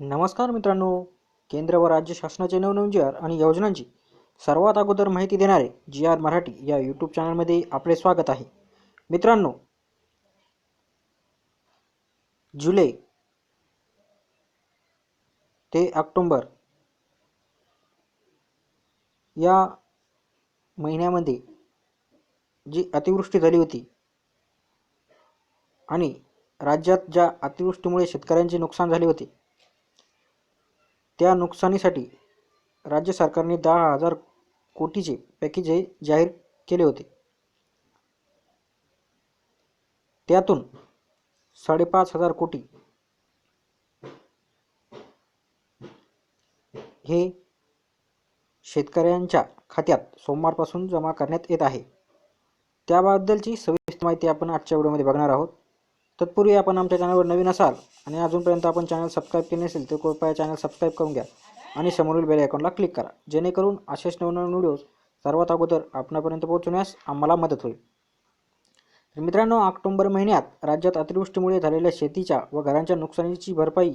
नमस्कार मित्रांनो केंद्र व राज्य शासनाचे नवनवीन जी आर आणि योजनांची सर्वात अगोदर माहिती देणारे जी आर मराठी या यूट्यूब चॅनलमध्ये आपले स्वागत आहे. मित्रांनो जुलै ते ऑक्टोंबर या महिन्यामध्ये जी अतिवृष्टी झाली होती आणि राज्यात ज्या अतिवृष्टीमुळे शेतकऱ्यांचे नुकसान झाले होते त्या नुकसानीसाठी राज्य सरकारने दहा हजार कोटीचे पॅकेज हे जाहीर केले होते. त्यातून साडेपाच हजार कोटी हे शेतकऱ्यांच्या खात्यात सोमवारपासून जमा करण्यात येत आहे. त्याबद्दलची सविस्तर माहिती आपण आजच्या व्हिडिओमध्ये बघणार आहोत. तत्पूर्वी आपण आमच्या चॅनलवर नवीन असाल आणि अजूनपर्यंत आपण चॅनल सबस्क्राईब केले नसेल तर कृपया चॅनल सबस्क्राईब करून घ्या आणि समोरील बेल आयकॉनला क्लिक करा जेणेकरून असेच नवनवीन व्हिडिओज सर्वात अगोदर आपणापर्यंत पोहोचवण्यास आम्हाला मदत होईल. तर मित्रांनो ऑक्टोंबर महिन्यात राज्यात अतिवृष्टीमुळे झालेल्या शेतीच्या व घरांच्या नुकसानीची भरपाई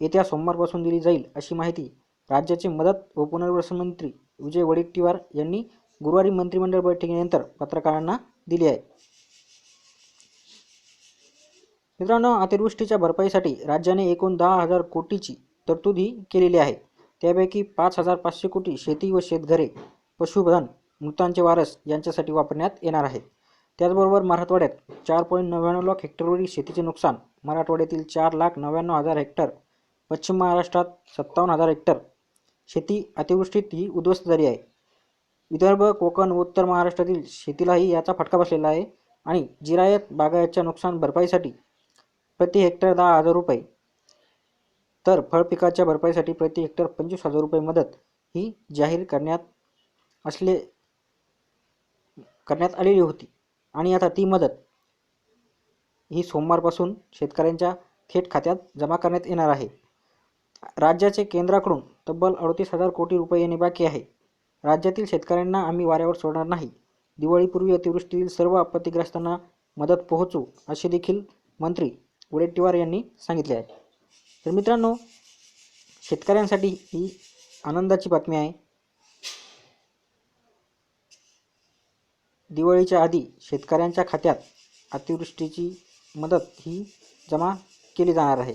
येत्या सोमवारपासून दिली जाईल अशी माहिती राज्याचे मदत व पुनर्वसन मंत्री विजय वडेट्टीवार यांनी गुरुवारी मंत्रिमंडळ बैठकीनंतर पत्रकारांना दिली आहे. मित्रांनो अतिवृष्टीच्या भरपाईसाठी राज्याने एकूण दहा हजार कोटीची तरतूदही केलेली आहे. त्यापैकी पाच हजार पाचशे कोटी शेती व शेतघरे पशुधन मृतांचे वारस यांच्यासाठी वापरण्यात येणार आहे त्याचबरोबर मराठवाड्यात चार पॉईंट नव्याण्णव लाख हेक्टरवरील शेतीचे नुकसान मराठवाड्यातील चार लाख नव्याण्णव हजार हेक्टर पश्चिम महाराष्ट्रात सत्तावन्न हजार हेक्टर. शेती अतिवृष्टीत ही उद्ध्वस्त झाली आहे. विदर्भ कोकण व उत्तर महाराष्ट्रातील शेतीलाही याचा फटका बसलेला आहे आणि जिरायत बागायतच्या नुकसान भरपाईसाठी प्रति हेक्टर दहा हजार रुपये. तर फळ पिकाच्या भरपाईसाठी प्रति हेक्टर पंचवीस हजार रुपये मदत ही जाहीर करण्यात असले करण्यात आलेली होती. आणि आता ती मदत ही सोमवारपासून शेतकऱ्यांच्या थेट खात्यात जमा करण्यात येणार आहे. राज्याचे केंद्राकडून तब्बल अडतीस हजार कोटी रुपये येणे बाकी आहे. राज्यातील शेतकऱ्यांना आम्ही वाऱ्यावर सोडणार नाही. दिवाळीपूर्वी अतिवृष्टीतील सर्व आपत्तीग्रस्तांना मदत पोहोचू असे देखील मंत्री वडेट्टीवार यांनी सांगितले आहे. तर मित्रांनो शेतकऱ्यांसाठी ही आनंदाची बातमी आहे. दिवाळीच्या आधी शेतकऱ्यांच्या खात्यात अतिवृष्टीची मदत ही जमा केली जाणार आहे.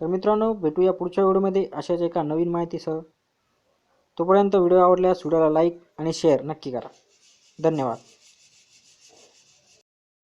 तर मित्रांनो भेटूया पुढच्या व्हिडिओमध्ये अशाच एका नवीन माहितीसह. तोपर्यंत व्हिडिओ आवडल्यास व्हिडिओला लाईक आणि शेअर नक्की करा. धन्यवाद.